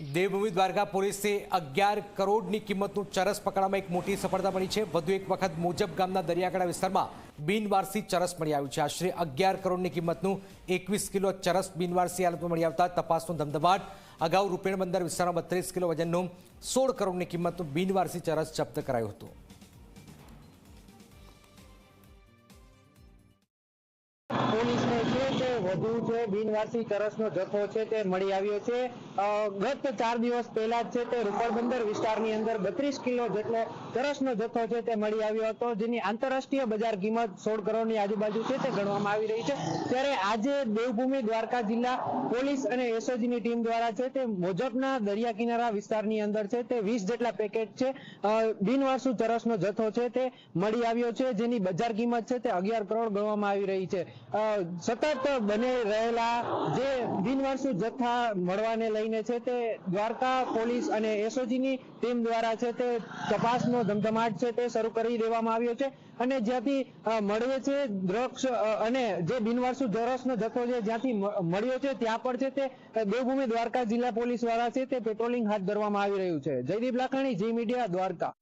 દેવભૂમિ દ્વારકા પોલીસે અગિયાર કરોડની કિંમતનું ચરસ પકડવામાં એક મોટી સફળતા મળી છે. વધુ એક વખત મોજબ ગામના દરિયાકાંઠા વિસ્તારમાં બિનવારસી ચરસ મળી આવ્યું છે. આશરે અગિયાર કરોડની કિંમતનું એકવીસ કિલો ચરસ બિનવારસી હાલતમાં મળી આવતા તપાસનો ધમધમાટ. અગાઉ રૂપેણ બંદર વિસ્તારમાં બત્રીસ કિલો વજનનું સોળ કરોડની કિંમતનું બિનવારસી ચરસ જપ્ત કરાયું હતું. પોલીસને જે તે વધુ છે જથ્થો છે તે મળી આવ્યો છે. ગત ચાર દિવસ પહેલા છે તે રૂપર બંદર વિસ્તારની અંદર બત્રીસ કિલો જેટલો ચરસનો જથ્થો છે તે મળી આવ્યો હતો, જેની આંતરરાષ્ટ્રીય બજાર કિંમત સોળ કરોડની આજુબાજુ છે તે ગણવામાં આવી રહી છે. ત્યારે આજે દેવભૂમિ દ્વારકા જિલ્લા પોલીસ અને એસઓજીની ટીમ દ્વારા છે તે મોજબના દરિયા કિનારા વિસ્તારની અંદર છે તે વીસ જેટલા પેકેટ છે બિનવારસુ ચરસનો જથ્થો છે તે મળી આવ્યો છે, જેની બજાર કિંમત છે તે અગિયાર કરોડ ગણવામાં આવી રહી છે. સતત બની રહેલા જે બિનવારસુ જથ્થા મળવાને લઈને છે તે દ્વારકા પોલીસ અને એસઓજીની ટીમ દ્વારા છે તે તપાસનો ધમધમાટ છે તે શરૂ કરી દેવામાં આવ્યો છે અને જ્યાંથી મળે છે દ્રક્ષ અને જે બિનવારસુ ધરસનો જથ્થો છે જ્યાંથી મળ્યો છે ત્યાં પણ છે તે દેવભૂમિ દ્વારકા જિલ્લા પોલીસ દ્વારા છે તે પેટ્રોલિંગ હાથ ધરવામાં આવી રહ્યું છે. જયદીપ લાખાણી, જી મીડિયા, દ્વારકા.